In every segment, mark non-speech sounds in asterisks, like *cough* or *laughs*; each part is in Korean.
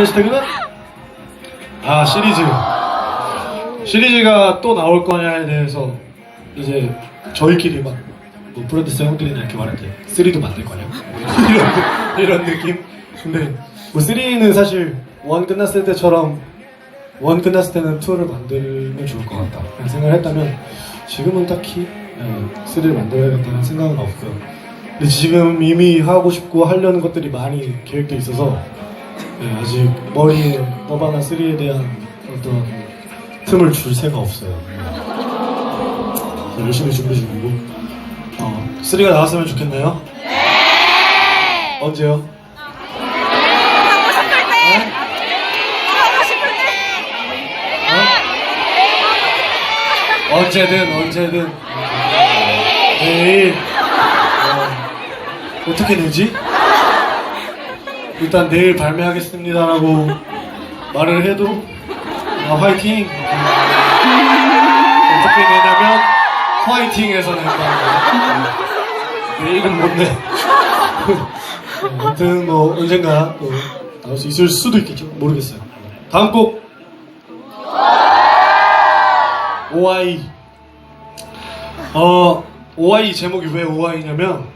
해시태그는 아 시리즈 시리즈가 또 나올 거냐에 대해서 이제 저희끼리 막뭐 브랜드 형들이나 이렇게 말할 때 3도 만들 거냐? *laughs* 이런, 이런 느낌? 근데 뭐 3는 사실 1 끝났을 때처럼 1 끝났을 때는 2를 만들면 좋을 것 같다. 생각을 했다면 지금은 딱히 3를 만들어야겠다는 생각은 없고요. 근데 지금 이미 하고 싶고 하려는 것들이 많이 계획돼 있어서 네, 아직 머리에 너바나 3에 대한 어떤 틈을 줄 새가 없어요. 네, 열심히 준비 중이고 어, 3가 나왔으면 좋겠나요? 네! 언제요? 하고 싶을 때! 하고 싶을 때! 어? 언제든 언제든 내일 어, 어떻게 되지? 일단 내일 발매하겠습니다라고 말을 해도 아, 화이팅! 어떻게 되냐면 화이팅에서 낸다는 거 내일은 못내. 네, 아무튼 뭐 언젠가 또 나올 수 있을 수도 있겠죠. 모르겠어요. 다음 곡. OI 어 OI 제목이 왜 OI냐면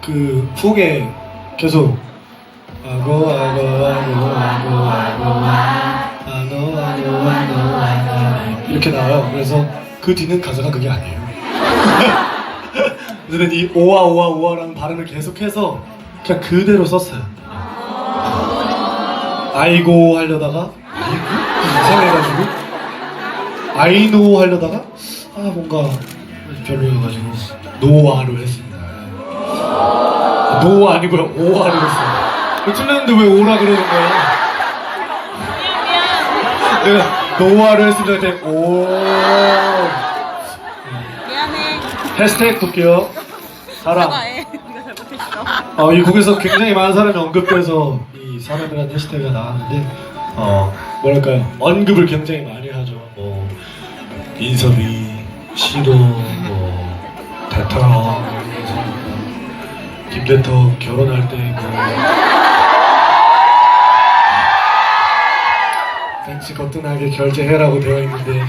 그 훅에 계속 아고 아고 아고 아고 아고 아노 아노 아노 아노 이렇게 나와요 그래서 그 뒤는 가사가 그게 아니에요 그래서 이 오와 오와 오와라는 발음을 계속해서 그냥 그대로 썼어요 아이고 하려다가 이상해가지고 아이노 하려다가 아 뭔가 별로여가지고 노아로 했습니다. 노 아니고요 오아로 했어요. 틀렸는데 왜 오라 그러는 거야? 내가 노아로 했을 때 오. 미안해. 해시태그 볼게요. 사과해. *laughs* 네가 잘못했어. 어, 이 곡에서 굉장히 많은 사람이 언급돼서 이 사람이라는 해시태그가 나왔는데 어 뭐랄까요 언급을 굉장히 많이 하죠 뭐 인섭이 시도 뭐 대타랑 김대터 결혼할 때뭐 벤치 거뜬하게 결제해라고 되어 있는데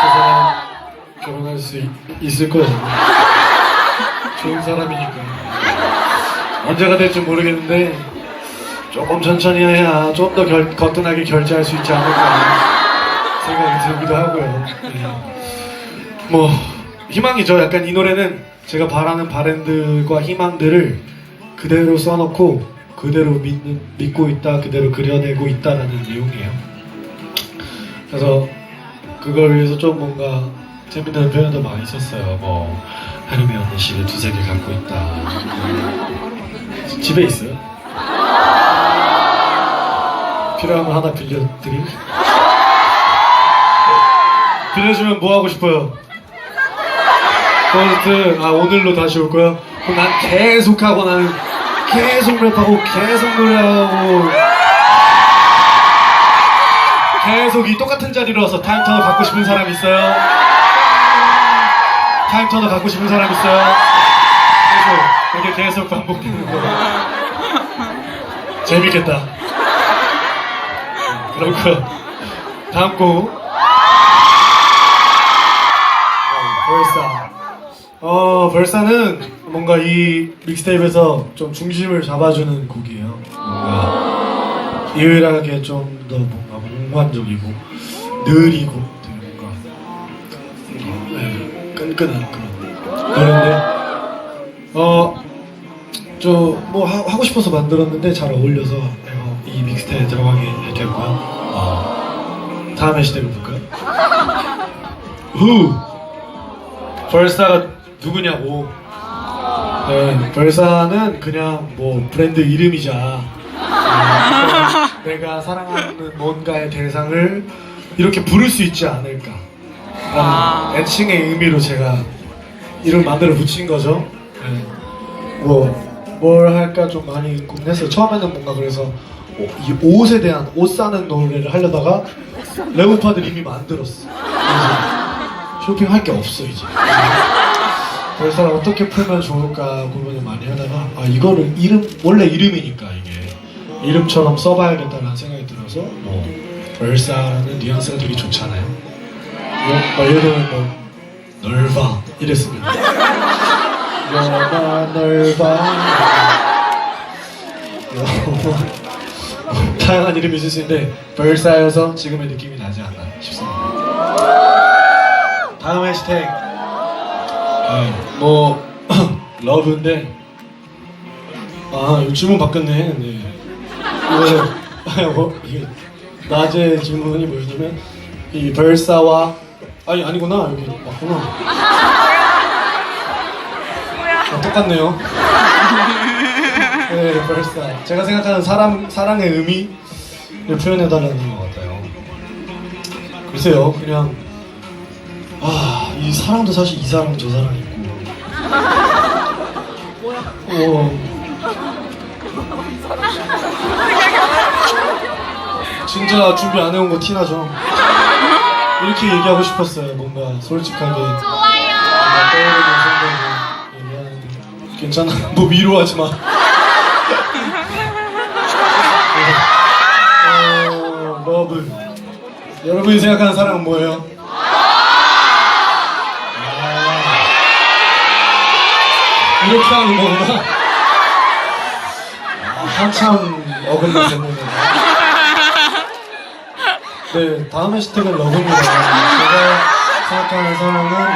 저 사람 결혼할 수 있, 있을 거예요. 좋은 사람이니까. 언제가 될지 모르겠는데 조금 천천히 해야 좀 더 거뜬하게 결제할 수 있지 않을까 생각이 들기도 하고요. 네. 뭐 희망이죠. 약간 이 노래는 제가 바라는 바랜드과 희망들을 그대로 써놓고 그대로 믿는, 믿고 있다 그대로 그려내고 있다라는 내용이에요 그래서 그걸 위해서 좀 뭔가 재밌는 표현도 많이 썼어요. 뭐 하루미 언니 씨를 두세 개 갖고 있다. 집에 있어요? 필요하면 하나 빌려드릴? 빌려주면 뭐 하고 싶어요? 콘서트 아 오늘로 다시 올 거야? 그럼 난 계속 하고 나는 계속 랩하고 계속 노래하고 계속 이 똑같은 자리로 와서 타임 터너 갖고 싶은 사람 있어요? 타임 터너 갖고 싶은 사람 있어요? 계속 이렇게 계속 반복되는 거. 재밌겠다. 그렇고 다음 곡. 어, 벌사 어 벌사는 뭔가 이 믹스테이프에서 좀 중심을 잡아주는 곡이에요. 뭔가 유일하게 좀 더 뭔가 몽환적이고 느리고 되게 뭔가 어, 네, 끈끈한 그런 노래인데. 어저뭐 하고 싶어서 만들었는데 잘 어울려서 어, 이 믹스테이프에 들어가게 됐고요. 어, 다음 해시태그 볼까요? *laughs* 후! 벌사가 누구냐고 네, 벌사는 그냥 뭐 브랜드 이름이자. 어, *laughs* 내가 사랑하는 뭔가의 대상을 이렇게 부를 수 있지 않을까. 라는 애칭의 의미로 제가 이름 만들어 붙인 거죠. 네. 뭐뭘 할까 좀 많이 고민했어요. 처음에는 뭔가 그래서 어, 이 옷에 대한 옷 사는 노래를 하려다가 레오파들 이미 만들었어. 쇼핑할 게 없어 이제 벌사를 어떻게 풀면 좋을까 고민을 많이 하다가 아 이거를 이름 원래 이름이니까 이게 이름처럼 써봐야겠다는 생각이 들어서 뭐 벌사라는 뉘앙스가 되게 좋잖아요. 뭐, 예를 들면 뭐 넓어 이랬습니다. 여가 넓어 뭐, 다양한 이름이 있을 수 있는데 벌사여서 지금의 느낌이 나지 않나 싶습니다. 다음 해시태그 네, 뭐 *clears throat* 러브인데 아 질문 바뀌었네. 네. 이거 *laughs* 뭐 이게 낮에 질문이 뭐였냐면 이 벌사와 아니 아니구나 여기 맞구나. 아, 똑같네요. 네 벌사. 제가 생각하는 사랑 사랑의 의미를 표현해달라는 것 같아요. 글쎄요 그냥 아 이 사랑도 사실 이 사랑 저 사랑 있고. 어. 진짜 준비 안 해온 거 티나죠? 이렇게 얘기하고 싶었어요. 뭔가 솔직하게. 좋아요. 얘기하는데. 괜찮아. *laughs* 뭐 위로하지 마. 어, 러브. 여러분이 생각하는 사랑은 뭐예요? 이렇게 하는 거구나. 아, 한참 어긋나 졌네요. 네, 다음 해시태그는 러브입니다. 제가 생각하는 사람은 뭐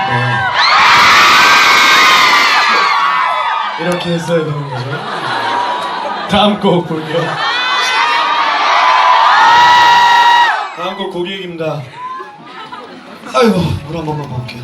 이렇게 했어야 되는 거죠. 다음 곡 볼게요. 다음 곡 고객입니다. 아이고 물 한 번만 먹을게요.